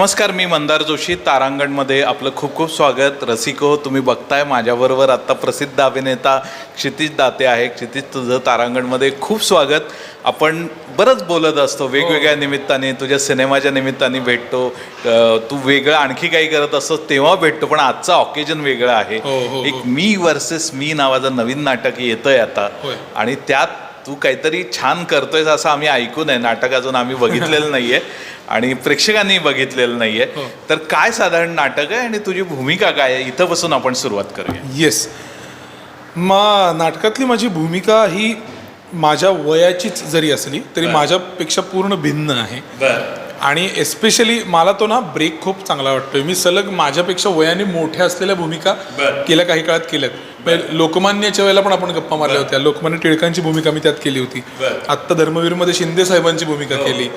नमस्कार मी मंदार जोशी तारांगणमध्ये आपलं खूप खूप स्वागत. रसिको तुम्ही बघताय माझ्याबरोबर आत्ता प्रसिद्ध अभिनेता क्षितिज दाते आहे. क्षितिज तुझं तारांगणमध्ये खूप स्वागत. आपण बरंच बोलत असतो वेगवेगळ्या निमित्ताने तुझ्या सिनेमाच्या निमित्ताने भेटतो. तू वेगळं आणखी काही करत असतो तेव्हा भेटतो पण आजचं ऑकेजन वेगळं आहे. हो, हो, हो. एक मी वर्सेस मी नावाचं नवीन नाटक येतंय आता. आणि त्यात तू काहीतरी छान करतोयस असं आम्ही ऐकून आहे नाटक अजून आम्ही बघितलेलं नाहीये आणि प्रेक्षकांनी बघितलेलं नाहीये. हो. तर काय साधारण नाटक आहे आणि तुझी भूमिका काय आहे? इथं बसून आपण सुरुवात करूया. येस मा नाटकातली माझी भूमिका ही माझ्या वयाचीच जरी असली तरी. माझ्यापेक्षा पूर्ण भिन्न आहे. बर. आणि एस्पेशली मला तो ना ब्रेक खूप चांगला वाटतोय. मी सलग माझ्यापेक्षा वयाने मोठ्या असलेल्या भूमिका. गेल्या काही काळात केल्यात. म्हणजे लोकमान्याच्या वेळेला पण आपण गप्पा मारल्या होत्या. लोकमान्य टिळकांची भूमिका मी त्यात केली होती. आत्ता धर्मवीरमध्ये शिंदे साहेबांची भूमिका हो. केली.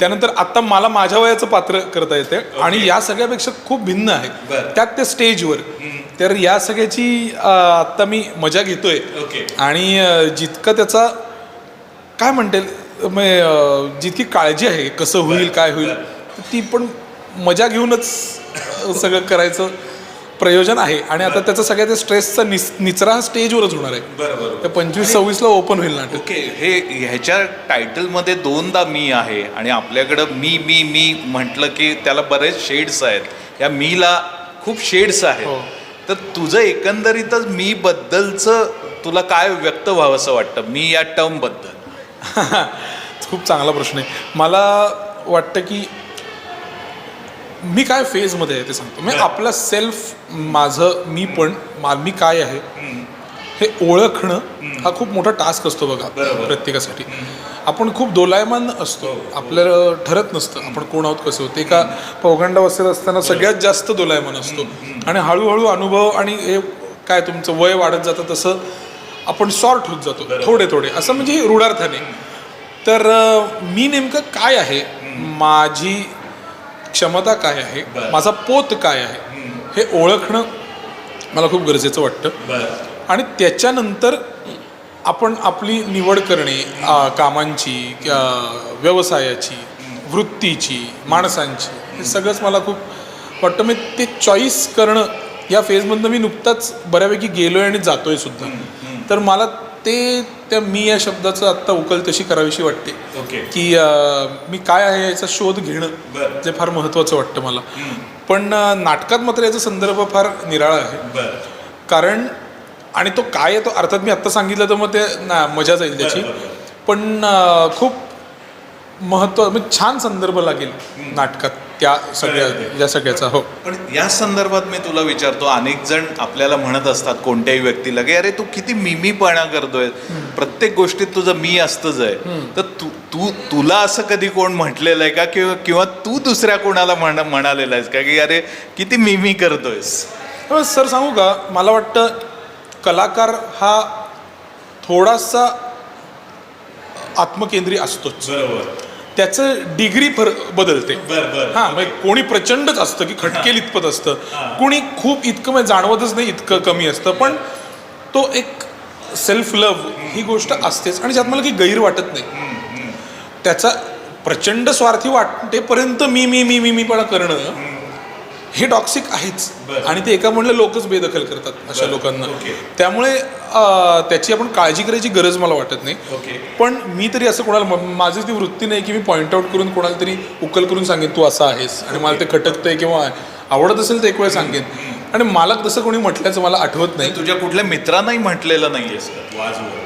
त्यानंतर आता मला माझ्या वयाचं पात्र करता येते आणि या सगळ्यापेक्षा खूप भिन्न आहे. त्यात ते स्टेजवर. तर या सगळ्याची आत्ता मी मजा घेतोय. आणि जितकं त्याचा काय म्हणते जितकी काळजी आहे कसं होईल काय होईल ती पण मजा घेऊनच सगळं करायचं प्रयोजन आहे. आणि आता त्याचा सगळ्या त्या स्ट्रेसचा निस निचरा हा स्टेजवरच होणार आहे. बरोबर पंचवीस सव्वीसला ओपन होईल नाटक. ओके हे ह्याच्या टायटलमध्ये दोनदा मी आहे आणि आपल्याकडं मी मी मी म्हटलं की त्याला बरेच शेड्स आहेत. या मीला खूप शेड्स हो. आहेत तर तुझं एकंदरीतच मी बद्दलचं तुला काय व्यक्त व्हावं असं वाटतं? मी या टर्मबद्दल. खूप चांगला प्रश्न आहे. मला वाटतं की मी काय फेजमध्ये आहे ते सांगतो. मी आपला सेल्फ माझं मी पण मा मी काय आहे हे ओळखणं हा खूप मोठा टास्क असतो बघा. प्रत्येकासाठी. आपण खूप दोलायमान असतो. आपल्याला ठरत नसतं आपण कोण आहोत कसं होते एका पौगंडावस्थेत असताना सगळ्यात जास्त दोलायमान असतो. आणि हळूहळू अनुभव आणि हे काय तुमचं वय वाढत जातं तसं आपण सॉर्ट होत जातो थोडे थोडे. असं म्हणजे रूढार्थाने. तर मी नेमकं काय आहे? माझी क्षमता काय आहे. माझा पोत काय आहे? हे ओळखणं मला खूप गरजेचं वाटतं. आणि त्याच्यानंतर आपण आपली निवड करणे कामांची व्यवसायाची वृत्तीची माणसांची हे सगळंच मला खूप वाटतं. मी ते चॉईस करणं या फेजमधनं मी नुकताच बऱ्यापैकी गेलोय आणि जातोय सुद्धा. तर मला ते त्या मी या शब्दाचं आत्ता उकल तशी करावीशी वाटते. ओके. की मी काय आहे याचा शोध घेणं. जे फार महत्त्वाचं वाटतं मला. पण नाटकात मात्र याचा संदर्भ फार निराळा आहे. कारण आणि तो काय आहे तो अर्थात मी आत्ता सांगितलं तर मग ते ना मजा जाईल त्याची. पण खूप महत्त्व म्हणजे छान संदर्भ लागेल नाटकात. त्या सगळ्या या सगळ्याचा हो. पण या संदर्भात मी तुला विचारतो अनेक जण आपल्याला म्हणत असतात कोणत्याही व्यक्तीला की अरे तू किती मिमीपणा करतोय. प्रत्येक गोष्टीत तुझं मी असतंच आहे. तर तू तू तुला असं कधी कोण म्हटलेलं आहे का? किंवा किंवा तू दुसऱ्या कोणाला म्हण म्हणालेलं आहेस का की अरे किती मिमी करतोयस. सर सांगू का? मला वाटतं कलाकार हा थोडासा आत्मकेंद्री असतोच. बरोबर. त्याचं डिग्री फर बदलते. हा म्हणजे कोणी प्रचंडच असतं की खटकेल इतपत असतं. कोणी खूप इतकं म्हणजे जाणवतच नाही इतकं कमी असतं. पण तो एक सेल्फ लव्ह ही गोष्ट असतेच. आणि ज्यात मला काही गैर वाटत नाही. त्याचा प्रचंड स्वार्थी वाटेपर्यंत मी मी मी मी मीपणा करणं हे टॉक्सिक आहेच. आणि ते एका म्हणलं लोकच बेदखल करतात अशा. लोकांना. त्यामुळे त्याची आपण काळजी करायची गरज मला वाटत नाही. ओके. पण मी तरी असं कोणाला माझी ती वृत्ती नाही की मी पॉईंट आउट करून कोणाला तरी उकल करून सांगेन तू असा आहेस आणि मला ते खटकतंय किंवा आवडत असेल तर एक वेळ सांगेन. आणि मला तसं कोणी म्हटल्याचं मला आठवत नाही. तुझ्या कुठल्या मित्रांनाही म्हटलेलं आजवर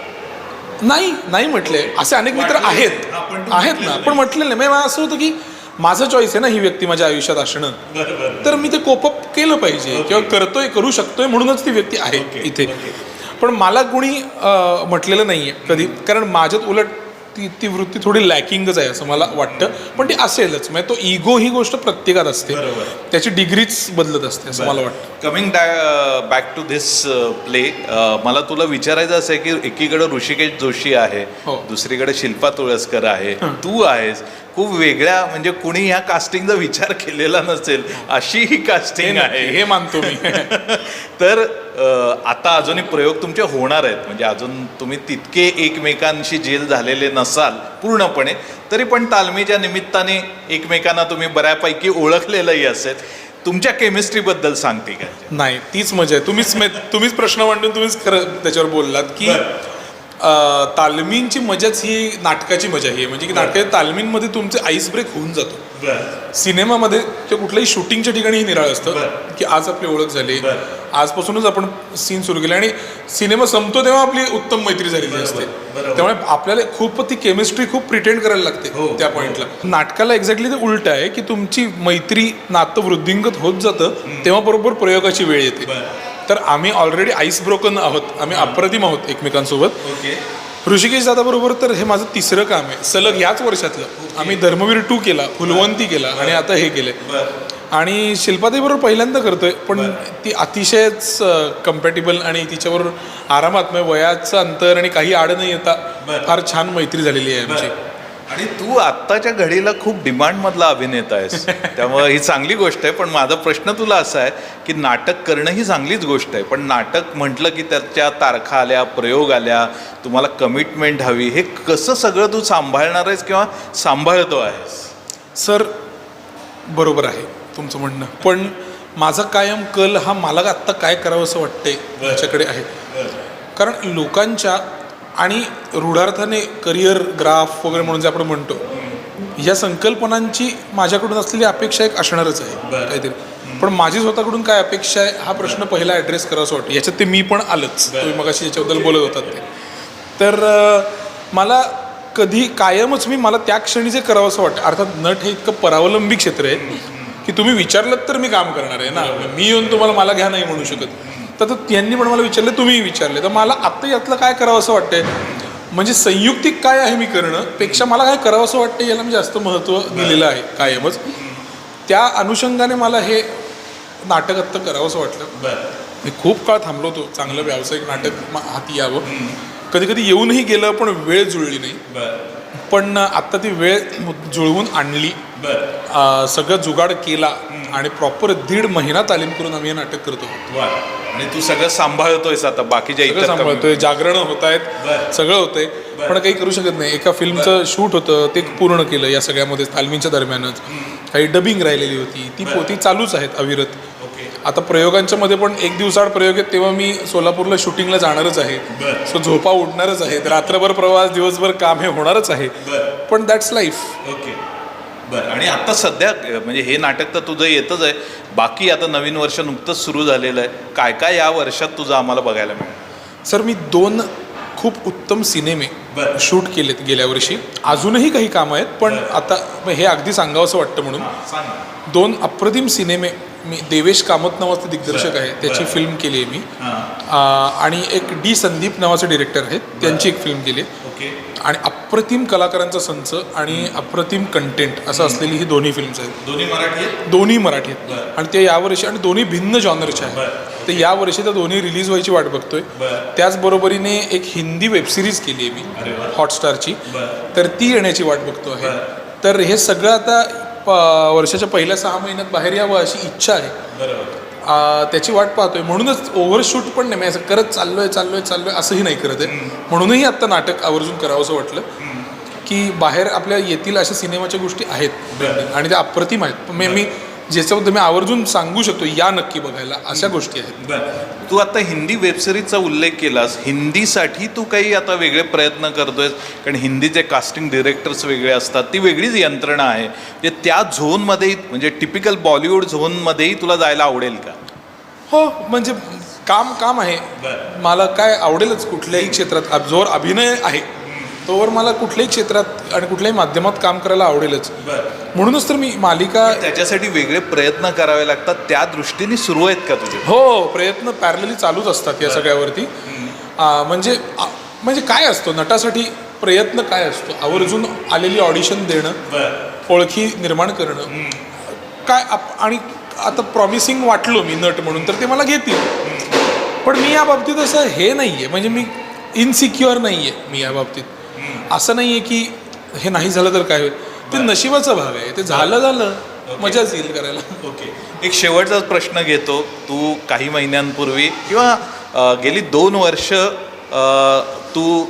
नाही नाही म्हटले. असे अनेक मित्र. आहेत. आहेत ना नाही. पण म्हटलेलं नाही. म्हणजे मला असं होतं की माझं चॉईस आहे ना ही व्यक्ती माझ्या आयुष्यात असणं. तर मी ते कोपअप केलं पाहिजे. किंवा करतोय करू शकतोय म्हणूनच ती व्यक्ती आहे इथे. पण मला कोणी म्हटलेलं नाहीये कधी. कारण माझ्यात उलट ती ती वृत्ती थोडी लॅकिंगच आहे असं मला वाटतं. पण ती असेलच. म्हणजे तो इगो ही गोष्ट प्रत्येकात असते. बरोबर. त्याची डिग्रीच बदलत असते असं मला वाटतं. Coming back to this play मला तुला विचारायचं असं आहे की एकीकडे ऋषिकेश जोशी आहे हो. दुसरीकडे शिल्पा तुळसकर आहे तू आहेस खूप वेगळ्या म्हणजे कुणी ह्या कास्टिंगचा विचार केलेला नसेल अशी ही कास्टिंग आहे. हे मानतो मी. तर आता अजूनही प्रयोग तुमचे होणार आहेत. म्हणजे अजून तुम्ही तितके एकमेकांशी जेल झालेले नसाल पूर्णपणे तरी पण तालमीच्या निमित्ताने एकमेकांना तुम्ही बऱ्यापैकी ओळखलेलंही असेल. तुमच्या केमिस्ट्रीबद्दल सांगते का? नाही तीच मजा आहे. तुम्हीच तुम्हीच प्रश्न मांडून तुम्हीच खरं त्याच्यावर बोललात की तालमींची मजाच ही नाटकाची मजा ही आहे. म्हणजे की नाटकाच्या तालमींमध्ये तुमचे आईस ब्रेक होऊन जातो. सिनेमामध्ये ते कुठल्याही शूटिंगच्या ठिकाणी हे निराळ असतं. की आज आपली ओळख झाली. आजपासूनच आपण सीन सुरू केले. आणि सिनेमा संपतो तेव्हा आपली उत्तम मैत्री झालेली असते. त्यामुळे आपल्याला खूप ती केमिस्ट्री खूप प्रिटेंड करायला लागते हो, त्या पॉइंटला नाटकाला एक्झॅक्टली ते उलट आहे की तुमची मैत्री नातं वृद्धिंगत होत जातं तेव्हा बरोबर प्रयोगाची वेळ येते. तर आम्ही ऑलरेडी आईस ब्रोकन आहोत. आम्ही अप्रतिम आहोत एकमेकांसोबत. ओके. ऋषिकेश दादा बरोबर तर हे माझं तिसरं काम आहे. सलग ह्याच वर्षातलं आम्ही धर्मवीर टू केला फुलवंती केला आणि आता हे केले आणि शिल्पाताई बरोबर पहिल्यांदा करतोय पण ती अतिशयच कम्पॅटेबल आणि तिच्याबरोबर आरामात म्हणजे वयाचं अंतर आणि काही आड न येता फार छान मैत्री झालेली आहे आमची. आणि तू आत्ताच्या घडीला खूप डिमांडमधला अभिनेता आहेस. त्यामुळे ही चांगली गोष्ट आहे. पण माझा प्रश्न तुला असा आहे की नाटक करणं ही चांगलीच गोष्ट आहे. पण नाटक म्हटलं की त्याच्या तारखा आल्या प्रयोग आल्या तुम्हाला कमिटमेंट हवी हे कसं सगळं तू सांभाळणार आहेस किंवा सांभाळतो आहेस? सर बरोबर आहे तुमचं म्हणणं. पण माझा कायम कल हा मला आत्ता काय करावं असं वाटतंय याच्याकडे आहे. कारण लोकांच्या आणि रूढार्थाने करिअर ग्राफ वगैरे म्हणून जे आपण म्हणतो या संकल्पनांची माझ्याकडून असलेली अपेक्षा एक असणारच आहे काहीतरी. पण माझी स्वतःकडून काय अपेक्षा आहे हा प्रश्न पहिला ॲड्रेस करावा वाटतो. याच्यात ते मी पण आलंच. तुम्ही मगाशी याच्याबद्दल बोलत होतात ते. तर मला कधी कायमच मी मला त्या क्षणी जे करावं असं वाटतं. अर्थात नट हे इतकं परावलंबी क्षेत्र आहे. की तुम्ही विचारलं तर मी काम करणार आहे ना. मी येऊन तुम्हाला मला घ्या नाही म्हणू शकत. तर त्यांनी पण मला विचारले तुम्हीही विचारले. तर मला आत्ता यातलं काय करावं असं वाटतंय? म्हणजे संयुक्तिक काय आहे मी करणं पेक्षा मला काय करावं असं वाटतं याला मी जास्त महत्त्व दिलेलं आहे कायमच. त्या अनुषंगाने मला हे नाटक आत्ता करावं असं वाटलं. मी खूप काळ थांबलो होतो चांगलं व्यावसायिक नाटक हाती यावं. कधी कधी येऊनही गेलं पण वेळ जुळली नाही. पण आत्ता ती वेळ जुळवून आणली. सगळं जुगाड केला आणि प्रॉपर दीड महिना तालीम करून आम्ही हे नाटक करतो आणि तू सगळं सांभाळतोयस आता बाकीच्या इतर सांभाळतोय जागरण होत आहेत सगळं होतंय पण काही करू शकत नाही. एका फिल्मचं शूट होतं ते पूर्ण केलं या सगळ्यामध्ये तालमीच्या दरम्यानच. काही डबिंग राहिलेली होती. ती पोती चालूच आहेत अविरत. आता प्रयोगांच्या मध्ये पण एक दिवसाआड प्रयोग आहेत तेव्हा मी सोलापूरला शूटिंगला जाणारच आहे. सो झोपा उडणारच आहेत रात्रभर प्रवास दिवसभर काम हे होणारच आहे. पण दॅट्स लाईफ ओके. बरं. आणि आता सध्या म्हणजे हे नाटक तर तुझं येतच आहे. बाकी आता नवीन वर्ष नुकतंच सुरू झालेलं आहे. काय काय या वर्षात तुझं आम्हाला बघायला मिळेल? सर मी दोन खूप उत्तम सिनेमे. शूट केलेत गेल्या वर्षी. अजूनही काही कामं आहेत पण आता हे अगदी सांगावंसं वाटतं म्हणून. दोन अप्रतिम सिनेमे मी देवेश कामत नावाचे दिग्दर्शक आहे त्याची फिल्म केली आहे मी. आणि एक डी संदीप नावाचे डिरेक्टर आहेत त्यांची एक फिल्म केली आणि अप्रतिम कलाकारांचा संच आणि अप्रतिम कंटेंट असं असलेली ही दोन्ही फिल्म्स आहेत. दोन्ही मराठी आहेत? दोन्ही मराठी आहेत. आणि ते यावर्षी आणि दोन्ही भिन्न जॉनरचे आहेत. ते यावर्षी त्या दोन्ही रिलीज व्हायची वाट बघतोय. त्याचबरोबरीने एक हिंदी वेबसिरीज केली आहे मी हॉटस्टारची तर ती येण्याची वाट बघतो आहे. तर हे सगळं आता प- वर्षाच्या पहिल्या सहा महिन्यात बाहेर यावं अशी इच्छा आहे. बरोबर. आ, त्याची वाट पाहतोय. म्हणूनच ओव्हरशूट पण नाही. मी असं करत चाललोय चाललोय चाललोय असंही नाही करत आहे. म्हणूनही आत्ता नाटक आवर्जून करावं असं वाटलं. की बाहेर आपल्या येतील अशा सिनेमाच्या गोष्टी आहेत. आणि त्या अप्रतिम आहेत. पण मी मी ज्याच्याबद्दल मी आवर्जून सांगू शकतो या नक्की बघायला. अशा गोष्टी आहेत. बरं. तू आता हिंदी वेबसिरीजचा उल्लेख केलास. हिंदीसाठी तू काही आता वेगळे प्रयत्न करतोयस कारण हिंदीचे कास्टिंग डिरेक्टर्स वेगळे असतात ती वेगळीच यंत्रणा आहे. म्हणजे त्या झोनमध्ये म्हणजे टिपिकल बॉलिवूड झोनमध्येही तुला जायला आवडेल का? हो म्हणजे काम काम आहे. मला काय आवडेलच कुठल्याही क्षेत्रात. अब- जोर अभिनय आहे. तोवर मला कुठल्याही क्षेत्रात आणि कुठल्याही माध्यमात काम करायला आवडेलच. म्हणूनच तर मी मालिका त्याच्यासाठी वेगळे प्रयत्न करावे लागतात त्या दृष्टीने सुरू आहेत का तुझे? हो प्रयत्न पॅरलली चालूच असतात या सगळ्यावरती. म्हणजे म्हणजे काय असतो? नटासाठी प्रयत्न काय असतो? आवर्जून आलेली ऑडिशन देणं ओळखी निर्माण करणं. काय आणि आता प्रॉमिसिंग वाटलो मी नट म्हणून तर ते मला घेतील. पण मी या बाबतीत असं हे नाही आहे म्हणजे मी इनसिक्युअर नाही आहे मी या बाबतीत. असं नाही आहे की हे नाही झालं तर काय होईल? ते नशिबाचा भाग आहे. ते झालं झालं. मजाच येईल करायला. ओके. एक शेवटचाच प्रश्न घेतो. तू काही महिन्यांपूर्वी किंवा गेली दोन वर्ष तू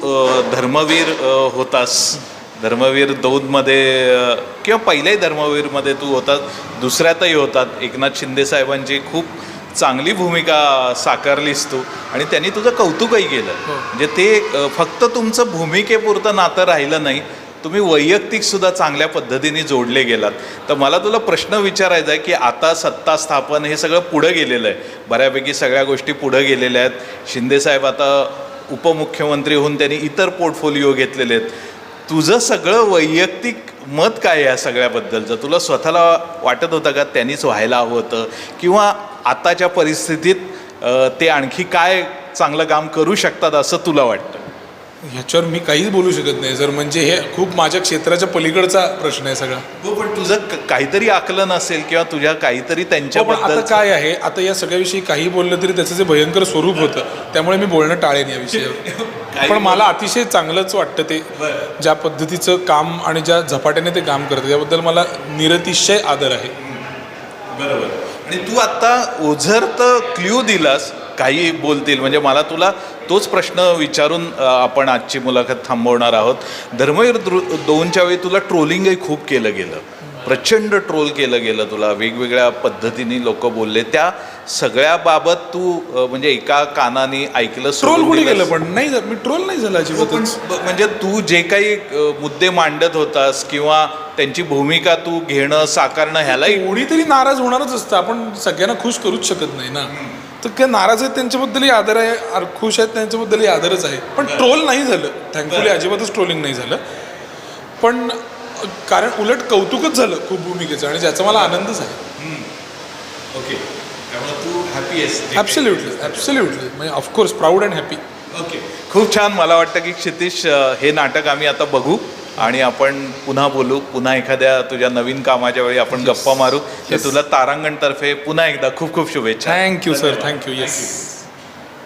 धर्मवीर होतास. धर्मवीर दोनमध्ये अ, किंवा पहिल्याही धर्मवीरमध्ये तू होतास. दुसऱ्यातही होतात. एकनाथ शिंदे साहेबांची खूप चांगली भूमिका साकारलीस तू. आणि त्यांनी तुझं कौतुकही केलं. म्हणजे ते फक्त तुमचं भूमिकेपुरतं नातं राहिलं नाही तुम्ही वैयक्तिक सुद्धा चांगल्या पद्धतीने जोडले गेलात. तर मला तुला प्रश्न विचारायचा आहे की आता सत्ता स्थापन हे सगळं पुढं गेलेलं आहे. बऱ्यापैकी सगळ्या गोष्टी पुढं गेलेल्या आहेत. शिंदेसाहेब आता उपमुख्यमंत्री होऊन त्यांनी इतर पोर्टफोलिओ घेतलेले आहेत. तुझं सगळं वैयक्तिक मत काय या सगळ्याबद्दलचं? तुला स्वतःला वाटत होतं का त्यांनीच व्हायला हवं होतं? किंवा आताच्या परिस्थितीत ते आणखी काय चांगलं काम करू शकतात असं तुला वाटतं? ह्याच्यावर मी काहीच बोलू शकत नाही सर. म्हणजे हे खूप माझ्या क्षेत्राच्या पलीकडचा प्रश्न आहे सगळा. हो पण तुझं काहीतरी आकलन असेल किंवा तुझ्या काहीतरी हो, पण आता त्यांच्याबद्दल काय आहे? आता या सगळ्याविषयी काही बोललं तरी त्याचं जे भयंकर स्वरूप होतं त्यामुळे मी बोलणं टाळेन या विषयावर. पण मला अतिशय चांगलंच वाटतं ते ज्या पद्धतीचं काम आणि ज्या झपाट्याने ते काम करतं त्याबद्दल मला निरतिशय आदर आहे. बरोबर. आणि तू आता ओझर तर क्ल्यू दिलास काही बोलतील. म्हणजे मला तुला तोच प्रश्न विचारून आपण आजची मुलाखत थांबवणार आहोत. धर्मवीर दोनच्या वेळी तुला ट्रोलिंगही खूप केलं गेलं. प्रचंड ट्रोल केलं गेलं तुला. वेगवेगळ्या पद्धतीने लोक बोलले. त्या सगळ्याबाबत तू अ, म्हणजे एका कानाने ऐकलं ट्रोल कुठे. गेलं पण नाही झा- मी ट्रोल नाही झाला हो, अजिबातच ब- म्हणजे तू जे काही अ, मुद्दे मांडत होतास किंवा त्यांची भूमिका तू घेणं साकारणं ह्यालाही कोणीतरी नाराज होणारच असतं. आपण सगळ्यांना खुश करूच शकत नाही ना. तर काय नाराज आहेत त्यांच्याबद्दलही आदर आहे आर- खुश आहेत त्यांच्याबद्दलही आदरच आहे. पण ट्रोल नाही झालं. थँकफुली अजिबातच ट्रोलिंग नाही झालं. पण कारण उलट कौतुकच झालं खूप भूमिकेचं आणि ज्याचा मला आनंदच आहे. ओके तू हॅपी आहेस. ॲब्सल्युटली ॲब्सल्युटली म्हणजे of course proud and happy okay खूप छान. मला वाटतं की क्षितिश हे नाटक आम्ही आता बघू आणि आपण पुन्हा बोलू. पुन्हा एखाद्या तुझ्या नवीन कामाच्या वेळी आपण गप्पा मारू. तर तुला तारांगणतर्फे पुन्हा एकदा खूप खूप शुभेच्छा. Thank you sir thank you yes